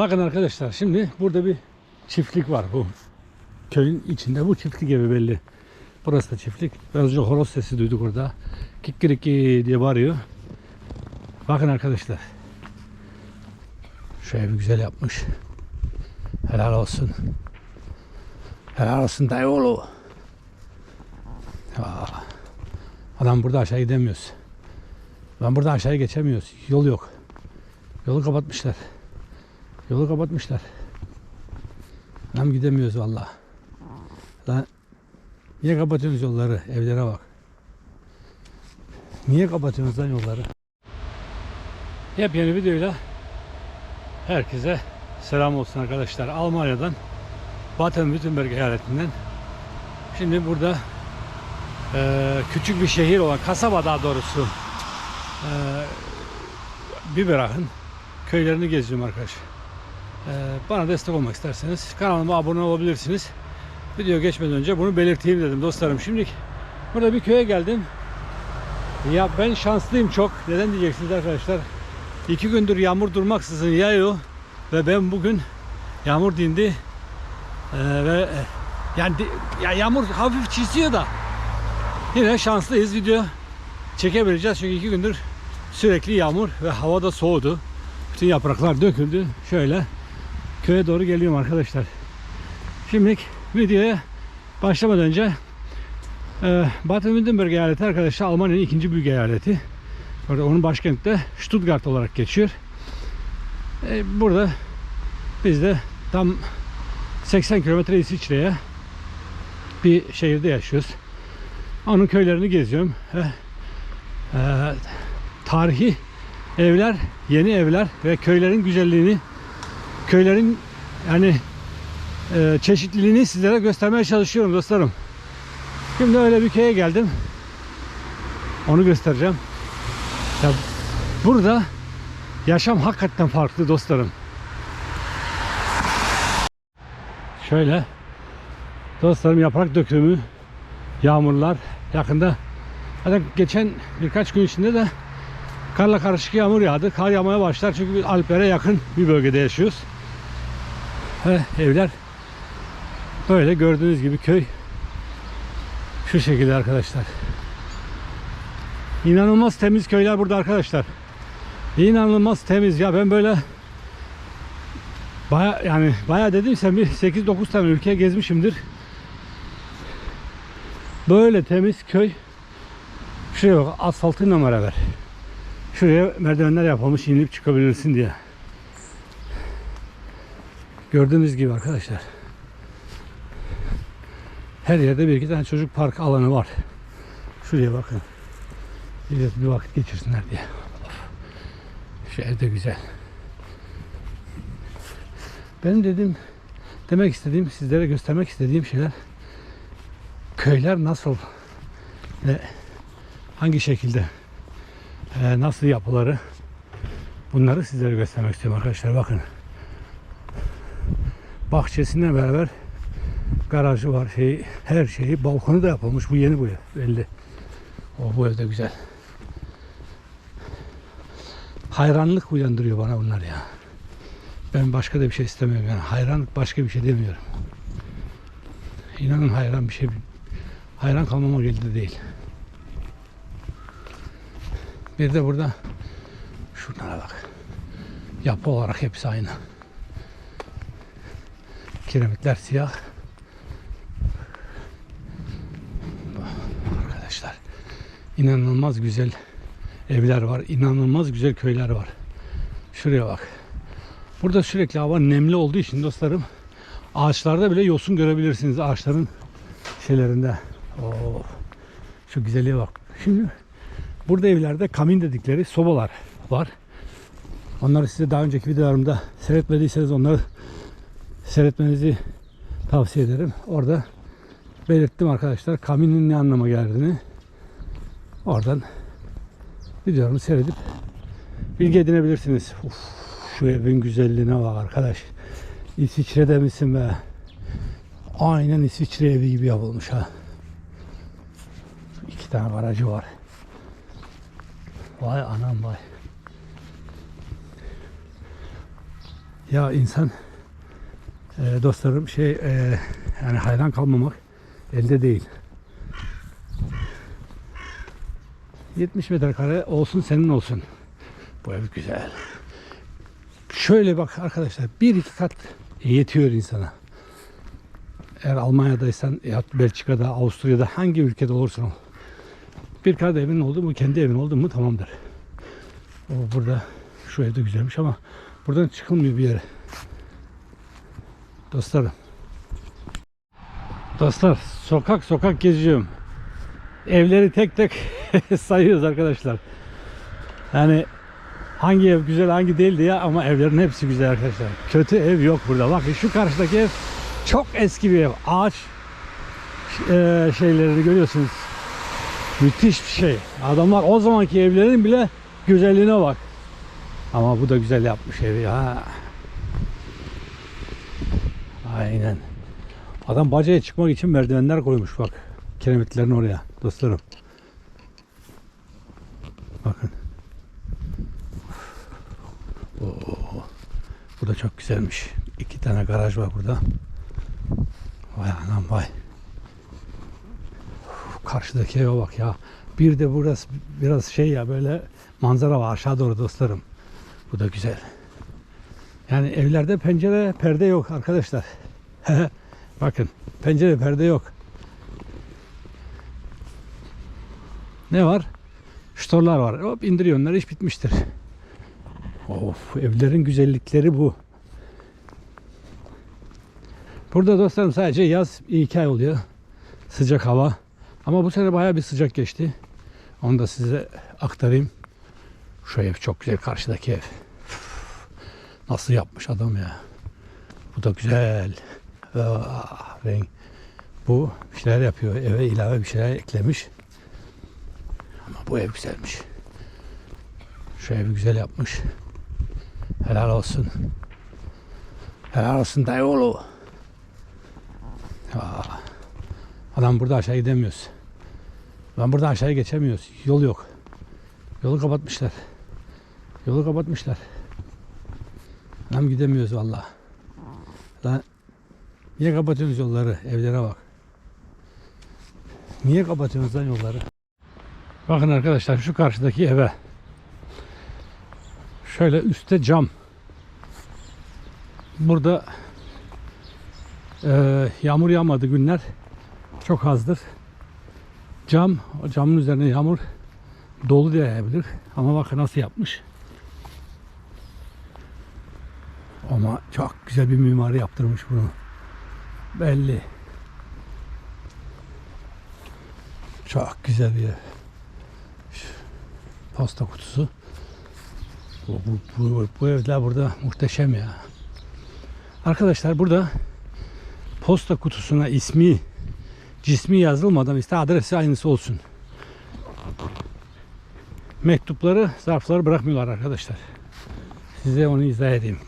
Bakın arkadaşlar şimdi burada bir çiftlik var bu köyün içinde. Bu çiftlik evi belli. Burası da çiftlik. Biraz önce horoz sesi duyduk orada. Kikiriki diye bağırıyor. Bakın arkadaşlar. Şu evi güzel yapmış. Helal olsun. Helal olsun dayıoğlu. Aa, Adam burada aşağı gidemiyoruz. Ben burada aşağıya geçemiyoruz. Yol yok. Yolu kapatmışlar. Yolu kapatmışlar. Hem gidemiyoruz valla. Lan niye kapatıyorsunuz yolları? Evlere bak. Niye kapatıyorsunuz lan yolları? Yepyeni videoyla herkese selam olsun arkadaşlar. Almanya'dan Baden-Württemberg eyaletinden. Şimdi burada eee, küçük bir şehir olan kasaba daha doğrusu eee Biberach'ın köylerini geziyorum arkadaşlar. Eee, bana destek olmak isterseniz kanalıma abone olabilirsiniz. Video geçmeden önce bunu belirteyim dedim dostlarım. Şimdi burada bir köye geldim. Ya ben şanslıyım çok. Neden diyeceksiniz arkadaşlar? İki gündür yağmur durmaksızın yağıyor ve ben bugün yağmur dindi Eee, ve e, yani ya yağmur hafif çiziyor da yine şanslıyız video çekebileceğiz çünkü iki gündür sürekli yağmur ve hava da soğudu. Bütün yapraklar döküldü. Şöyle köye doğru geliyorum arkadaşlar. Şimdilik videoya başlamadan önce e, Baden-Württemberg eyaleti arkadaşlar Almanya'nın ikinci büyük eyaleti. Orada onun başkenti de Stuttgart olarak geçiyor. E, burada biz de tam 80 kilometre İsviçre'ye bir şehirde yaşıyoruz. Onun köylerini geziyorum. Ve, e, tarihi evler, yeni evler ve köylerin güzelliğini, köylerin yani e, çeşitliliğini sizlere göstermeye çalışıyorum dostlarım. Şimdi öyle bir köye geldim. Onu göstereceğim. Ya burada yaşam hakikaten farklı dostlarım. Şöyle dostlarım yaprak dökümü, yağmurlar yakında Zaten geçen birkaç gün içinde de karla karışık yağmur yağdı. Kar yağmaya başlar çünkü Alplere yakın bir bölgede yaşıyoruz. Evler böyle gördüğünüz gibi köy şu şekilde arkadaşlar. İnanılmaz temiz köyler burada arkadaşlar. İnanılmaz temiz ya ben böyle baya yani baya dediysem bir 8-9 tane ülke gezmişimdir. Böyle temiz köy Şuraya bak asfaltıyla beraber. Şuraya merdivenler yapılmış inip çıkabilirsin diye. Gördüğünüz gibi arkadaşlar. Her yerde bir iki tane çocuk park alanı var. Şuraya bakın. Bir, bir vakit geçirsinler diye. Ev de güzel. Benim dedim demek istediğim sizlere göstermek istediğim şeyler köyler nasıl ve hangi şekilde e, nasıl yapıları bunları sizlere göstermek istiyorum arkadaşlar bakın bahçesinden beraber garajı var. Şey her şeyi balkonu da yapılmış bu yeni bu ev belli. O bu evde güzel. Hayranlık uyandırıyor bana bunlar ya. Ben başka da bir şey istemiyorum yani. Hayranlık başka bir şey demiyorum. İnanın hayran bir şey hayran kalmama geldi değil. Bir de burada şunlara bak. Yapı olarak hepsi aynı. Kiremitler siyah. Arkadaşlar inanılmaz güzel evler var. inanılmaz güzel köyler var. Şuraya bak. Burada sürekli hava nemli olduğu için dostlarım ağaçlarda bile yosun görebilirsiniz ağaçların şeylerinde. Oo, şu güzelliğe bak. Şimdi Burada evlerde kamin dedikleri sobalar var. Onları size daha önceki videolarımda seyretmediyseniz onları seyretmenizi tavsiye ederim. Orada belirttim arkadaşlar kaminin ne anlama geldiğini. Oradan videolarımı seyredip bilgi edinebilirsiniz. Uf, şu evin güzelliğine bak arkadaş. İsviçre'de misin be? Aynen İsviçre evi gibi yapılmış ha. İki tane garajı var. Vay anam vay. Ya insan e, dostlarım şey e, yani hayran kalmamak elde değil. 70 metrekare olsun senin olsun. Bu ev güzel. Şöyle bak arkadaşlar bir iki kat yetiyor insana. Eğer Almanya'daysan ya Belçika'da, Avusturya'da hangi ülkede olursan ol. Bir kat evin oldu mu, kendi evin oldu mu tamamdır. O burada şu evde güzelmiş ama buradan çıkılmıyor bir yere. Dostlarım. Dostlar sokak sokak geziyorum. Evleri tek tek sayıyoruz arkadaşlar. Yani hangi ev güzel hangi değil diye ama evlerin hepsi güzel arkadaşlar. Kötü ev yok burada. Bakın şu karşıdaki ev çok eski bir ev. Ağaç eee, şeylerini görüyorsunuz. Müthiş bir şey. Adamlar o zamanki evlerin bile güzelliğine bak. Ama bu da güzel yapmış evi ha. Aynen. Adam bacaya çıkmak için merdivenler koymuş bak. Kiremitlerin oraya dostlarım. Bakın. Oo, bu da çok güzelmiş. İki tane garaj var burada. Vay anam vay. Karşıdaki eve bak ya. Bir de burası biraz şey ya böyle manzara var aşağı doğru dostlarım. Bu da güzel. Yani evlerde pencere perde yok arkadaşlar. Bakın pencere perde yok. Ne var? Ştorlar var. Hop indiriyor onları iş bitmiştir. Of evlerin güzellikleri bu. Burada dostlarım sadece yaz iki ay oluyor. Sıcak hava. Ama bu sene bayağı bir sıcak geçti. Onu da size aktarayım. Şu ev çok güzel karşıdaki ev. Nasıl yapmış adam ya. Bu da güzel. Ah, renk. Bu bir şeyler yapıyor. Eve ilave bir şeyler eklemiş. Ama bu ev güzelmiş. Şu evi güzel yapmış. Helal olsun. Helal olsun dayıoğlu. Ah. Adam burada aşağı gidemiyoruz. Lan burada aşağıya geçemiyoruz. Yol yok. Yolu kapatmışlar. Yolu kapatmışlar. Lan gidemiyoruz valla. Niye kapatıyorsunuz yolları? Evlere bak. Niye kapatıyorsunuz lan yolları? Bakın arkadaşlar şu karşıdaki eve. Şöyle üstte cam. Burada eee, yağmur yağmadı günler çok azdır. Cam, camın üzerine yağmur dolu diye yağabilir. Ama bakın nasıl yapmış. Ama çok güzel bir mimari yaptırmış bunu. Belli. Çok güzel bir. Şu Posta kutusu. Bu, bu, bu, bu evler burada muhteşem ya. Arkadaşlar burada posta kutusuna ismi cismi yazılmadan işte adresi aynısı olsun. Mektupları, zarfları bırakmıyorlar arkadaşlar. Size onu izah edeyim.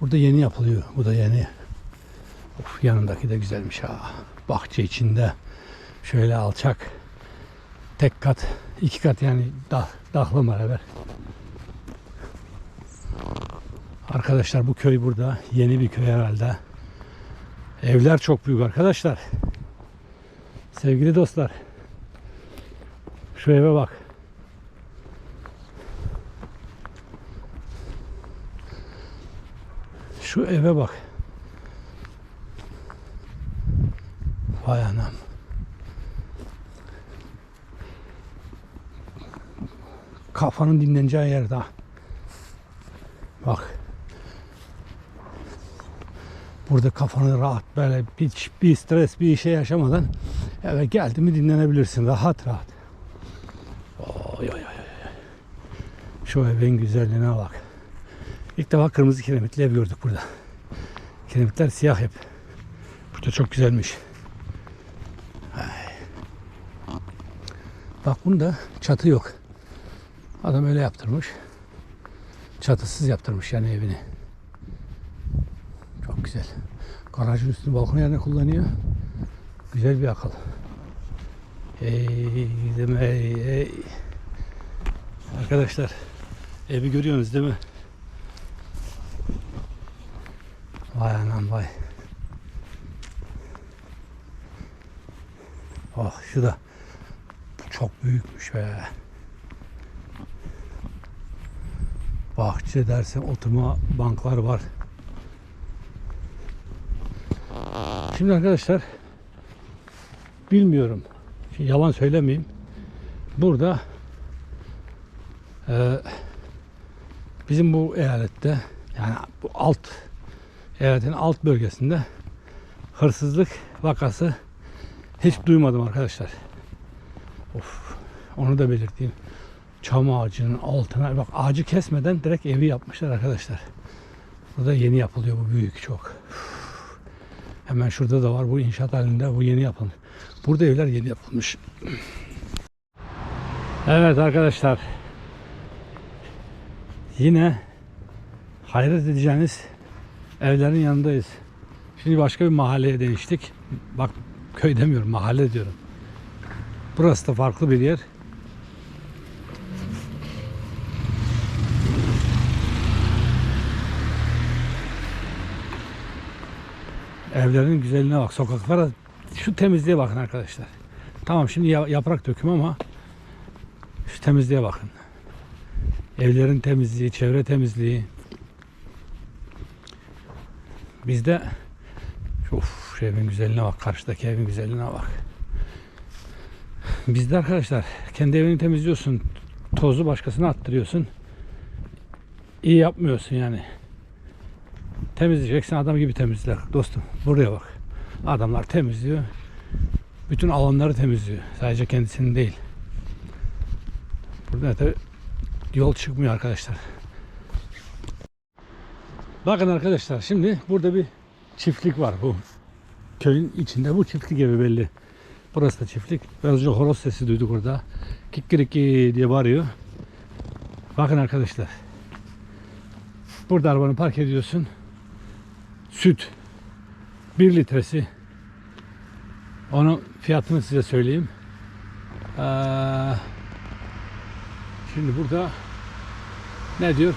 Burada yeni yapılıyor. Bu da yeni. Of, yanındaki de güzelmiş ha. Bahçe içinde. Şöyle alçak. Tek kat, iki kat yani dah, dahlı beraber. Arkadaşlar bu köy burada. Yeni bir köy herhalde. Evler çok büyük arkadaşlar. Sevgili dostlar. Şu eve bak. Şu eve bak. Vay anam. Kafanın dinleneceği yer daha. Bak. Burada kafanı rahat böyle bir, bir stres bir şey yaşamadan eve geldi mi dinlenebilirsin rahat rahat. Oy, oy, oy. Şu evin güzelliğine bak. İlk defa kırmızı kiremitli ev gördük burada. Kiremitler siyah hep. Burada çok güzelmiş. Ay. Bak bunda çatı yok. Adam öyle yaptırmış. Çatısız yaptırmış yani evini. Çok güzel. Garajın üstünü balkon yerine kullanıyor. Güzel bir akıl. Ey gizem ey ey. Arkadaşlar evi görüyorsunuz değil mi? Vay anam vay. Oh şu da çok büyükmüş be. Bahçe dersen oturma banklar var. Şimdi arkadaşlar bilmiyorum. Şimdi yalan söylemeyeyim. Burada e, bizim bu eyalette yani bu alt eyaletin alt bölgesinde hırsızlık vakası hiç duymadım arkadaşlar. Of, onu da belirteyim. Çam ağacının altına bak ağacı kesmeden direkt evi yapmışlar arkadaşlar. Burada yeni yapılıyor bu büyük çok. Hemen şurada da var bu inşaat halinde bu yeni yapılmış. Burada evler yeni yapılmış. Evet arkadaşlar. Yine hayret edeceğiniz evlerin yanındayız. Şimdi başka bir mahalleye değiştik. Bak köy demiyorum mahalle diyorum. Burası da farklı bir yer. Evlerin güzelliğine bak. Sokaklara şu temizliğe bakın arkadaşlar. Tamam şimdi ya- yaprak döküm ama şu temizliğe bakın. Evlerin temizliği, çevre temizliği. Bizde şu evin güzelliğine bak. Karşıdaki evin güzelliğine bak. Bizde arkadaşlar kendi evini temizliyorsun. Tozu başkasına attırıyorsun. İyi yapmıyorsun yani. Temizleyeceksin adam gibi temizle dostum. Buraya bak. Adamlar temizliyor. Bütün alanları temizliyor. Sadece kendisini değil. Burada da yol çıkmıyor arkadaşlar. Bakın arkadaşlar şimdi burada bir çiftlik var bu. Köyün içinde bu çiftlik evi belli. Burası da çiftlik. Biraz önce horoz sesi duyduk orada. Kikiriki diye bağırıyor. Bakın arkadaşlar. Burada arabanı park ediyorsun. Süt. 1 litresi. Onun fiyatını size söyleyeyim. Ee, şimdi burada ne diyor?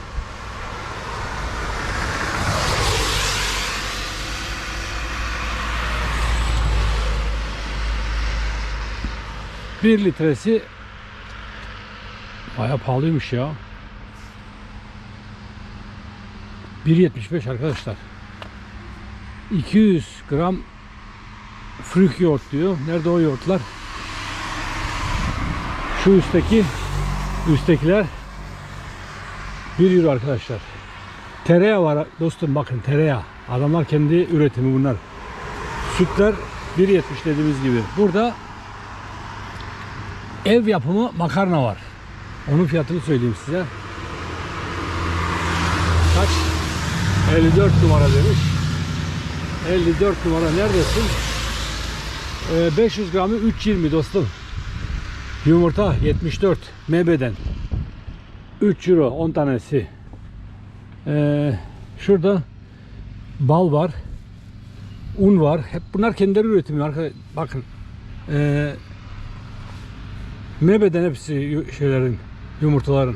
Bir litresi baya pahalıymış ya. 1.75 arkadaşlar. 200 gram frük yoğurt diyor. Nerede o yoğurtlar? Şu üstteki üsttekiler 1 euro arkadaşlar. Tereyağı var dostum bakın tereyağı. Adamlar kendi üretimi bunlar. Sütler 1.70 dediğimiz gibi. Burada ev yapımı makarna var. Onun fiyatını söyleyeyim size. Kaç? 54 numara demiş. 54 numara neredesin? Ee, 500 gramı 3.20 dostum. Yumurta 74 mebeden. 3 euro 10 tanesi. Ee, şurada bal var. Un var. Hep bunlar kendileri üretimi. Bakın. Ee, Mebeden hepsi şeylerin, yumurtaların.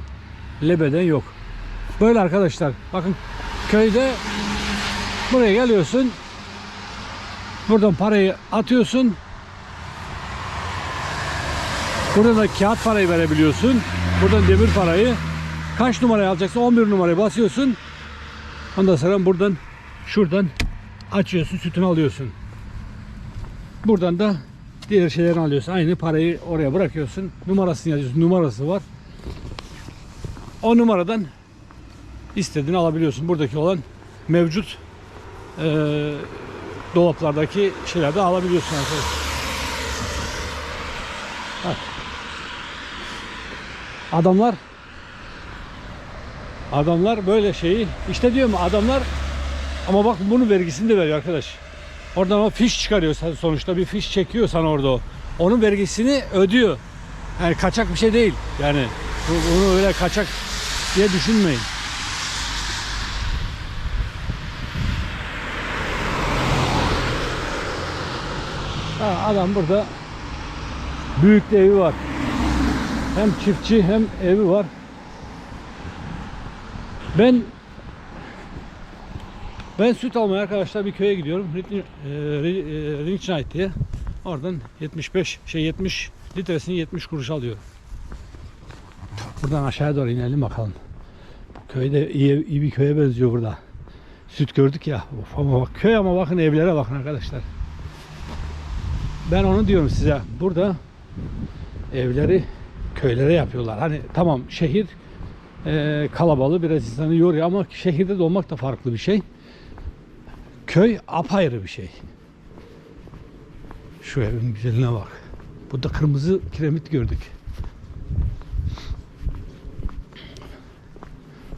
Lebeden yok. Böyle arkadaşlar. Bakın köyde buraya geliyorsun. Buradan parayı atıyorsun. Buradan da kağıt parayı verebiliyorsun. Buradan demir parayı. Kaç numarayı alacaksın? 11 numarayı basıyorsun. Ondan sonra buradan şuradan açıyorsun, sütünü alıyorsun. Buradan da diğer şeyleri alıyorsun. Aynı parayı oraya bırakıyorsun. Numarasını yazıyorsun. Numarası var. O numaradan istediğini alabiliyorsun. Buradaki olan mevcut eee dolaplardaki şeyleri de alabiliyorsun arkadaşlar. Adamlar adamlar böyle şeyi işte diyorum adamlar ama bak bunun vergisini de veriyor arkadaş. Oradan o fiş çıkarıyor sonuçta bir fiş çekiyor sana orada o. Onun vergisini ödüyor. Yani kaçak bir şey değil. Yani bu- bunu öyle kaçak diye düşünmeyin. Ha, adam burada büyük de evi var. Hem çiftçi hem evi var. Ben Ben süt almaya arkadaşlar bir köye gidiyorum. Ringnight diye. Oradan 75 şey 70 litresini 70 kuruş alıyorum. Buradan aşağıya doğru inelim bakalım. Bu köyde iyi, iyi bir köye benziyor burada. Süt gördük ya. Of, ama bak köy ama bakın evlere bakın arkadaşlar. Ben onu diyorum size. Burada evleri köylere yapıyorlar. Hani tamam şehir e, kalabalığı biraz insanı yoruyor ama şehirde de olmak da farklı bir şey. Köy apayrı bir şey. Şu evin güzeline bak. Burada kırmızı kiremit gördük.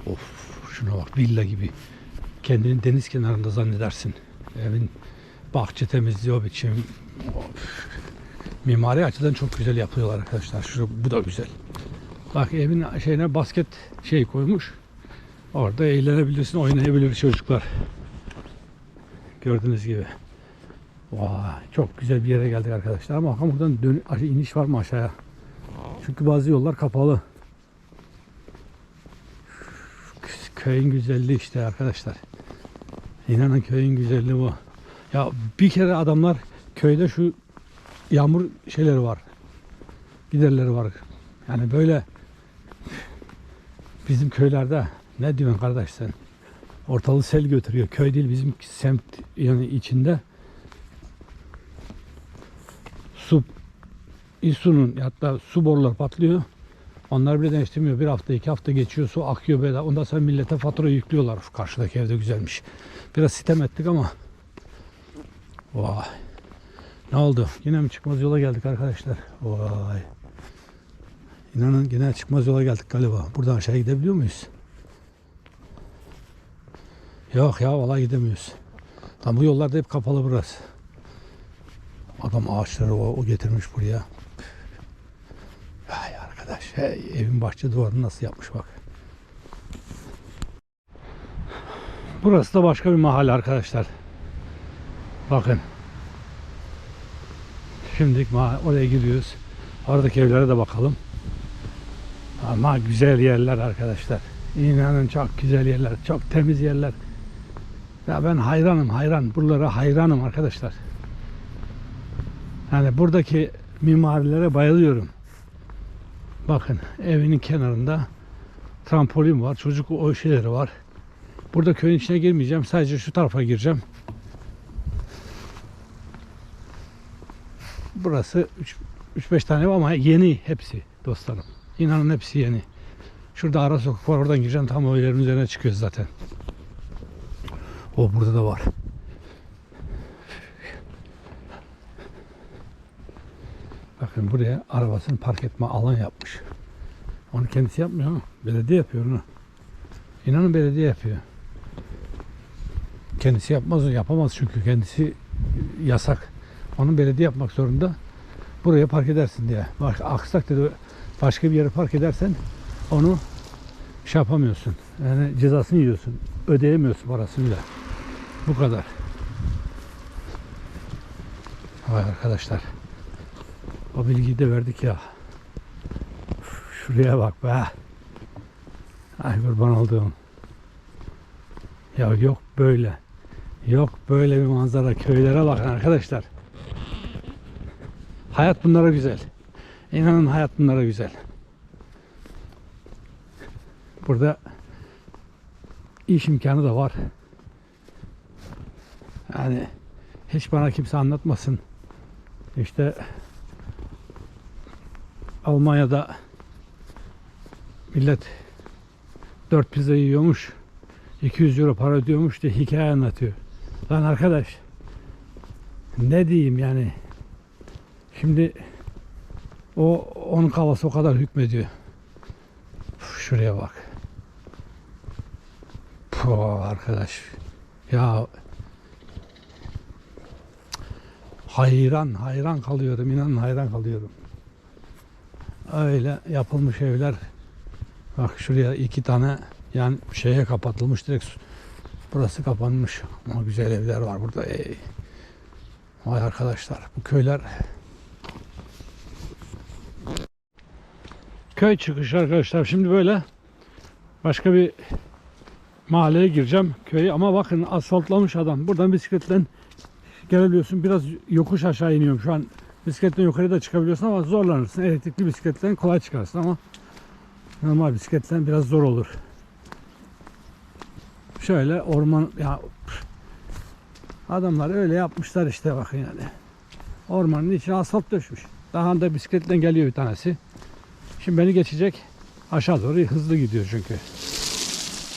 Of şuna bak villa gibi. Kendini deniz kenarında zannedersin. Evin bahçe temizliği o biçim. Of. Mimari açıdan çok güzel yapıyorlar arkadaşlar. Şu bu da güzel. Bak evin şeyine basket şey koymuş. Orada eğlenebilirsin, oynayabilir çocuklar. Gördüğünüz gibi. Vay, çok güzel bir yere geldik arkadaşlar. Ama bakalım buradan dön iniş var mı aşağıya? Çünkü bazı yollar kapalı. Köyün güzelliği işte arkadaşlar. İnanın köyün güzelliği bu. Ya bir kere adamlar köyde şu yağmur şeyleri var. Giderleri var. Yani böyle bizim köylerde ne diyorsun kardeş sen? Ortalığı sel götürüyor. Köy değil bizim semt yani içinde su İSU'nun hatta su boruları patlıyor. Onlar bile değiştirmiyor. Bir hafta iki hafta geçiyor su akıyor böyle. Ondan sonra millete fatura yüklüyorlar. Karşıdaki evde güzelmiş. Biraz sitem ettik ama vay. Ne oldu? Yine mi çıkmaz yola geldik arkadaşlar? Vay. İnanın yine çıkmaz yola geldik galiba. Buradan aşağı gidebiliyor muyuz? Yok ya vallahi gidemiyoruz. Tam bu yollarda hep kapalı burası. Adam ağaçları o, o getirmiş buraya. Ay arkadaş hey, evin bahçe duvarını nasıl yapmış bak. Burası da başka bir mahalle arkadaşlar. Bakın. Şimdi oraya giriyoruz. Oradaki evlere de bakalım. Ama güzel yerler arkadaşlar. İnanın çok güzel yerler. Çok temiz yerler. Ya ben hayranım hayran. Buralara hayranım arkadaşlar. Yani buradaki mimarilere bayılıyorum. Bakın evinin kenarında trampolin var. Çocuk o şeyleri var. Burada köyün içine girmeyeceğim. Sadece şu tarafa gireceğim. Burası 3-5 tane ev ama yeni hepsi dostlarım. İnanın hepsi yeni. Şurada ara sokak var. Oradan gireceğim. Tam o evlerin üzerine çıkıyoruz zaten. O burada da var. Bakın buraya arabasını park etme alan yapmış. Onu kendisi yapmıyor ama belediye yapıyor onu. İnanın belediye yapıyor. Kendisi yapmaz, yapamaz çünkü kendisi yasak. Onu belediye yapmak zorunda. Buraya park edersin diye. Bak aksak dedi başka bir yere park edersen onu şey yapamıyorsun. Yani cezasını yiyorsun. Ödeyemiyorsun parasını bile. Bu kadar. Vay arkadaşlar. O bilgiyi de verdik ya. Şuraya bak be. Ay kurban olduğum. Ya yok böyle. Yok böyle bir manzara. Köylere bakın arkadaşlar. Hayat bunlara güzel. İnanın hayat bunlara güzel. Burada iş imkanı da var. Yani hiç bana kimse anlatmasın. İşte Almanya'da millet 4 pizza yiyormuş. 200 euro para ödüyormuş diye hikaye anlatıyor. Lan arkadaş ne diyeyim yani şimdi o onun kafası o kadar hükmediyor. Şuraya bak. Puh, arkadaş. Ya hayran hayran kalıyorum inanın hayran kalıyorum. Öyle yapılmış evler. Bak şuraya iki tane yani şeye kapatılmış direkt burası kapanmış. Ama güzel evler var burada. Ey. Vay arkadaşlar bu köyler köy çıkışı arkadaşlar. Şimdi böyle başka bir mahalleye gireceğim köye ama bakın asfaltlamış adam. Buradan bisikletle gelebiliyorsun. Biraz yokuş aşağı iniyorum şu an. Bisikletle yukarıya da çıkabiliyorsun ama zorlanırsın. Elektrikli bisikletten kolay çıkarsın ama normal bisikletten biraz zor olur. Şöyle orman ya adamlar öyle yapmışlar işte bakın yani. Ormanın içine asfalt döşmüş. Daha da bisikletle geliyor bir tanesi. Şimdi beni geçecek. Aşağı doğru hızlı gidiyor çünkü.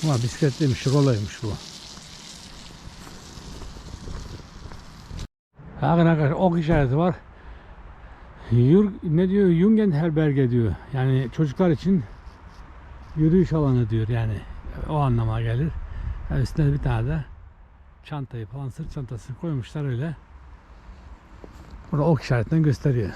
Ama bisikletliymiş, rolaymış bu. Bakın arkadaşlar ok işareti var. Yur, ne diyor? Jungenherberge diyor. Yani çocuklar için yürüyüş alanı diyor yani. O anlama gelir. Yani üstüne bir tane de çantayı falan sırt çantası koymuşlar öyle. Burada ok işaretinden gösteriyor.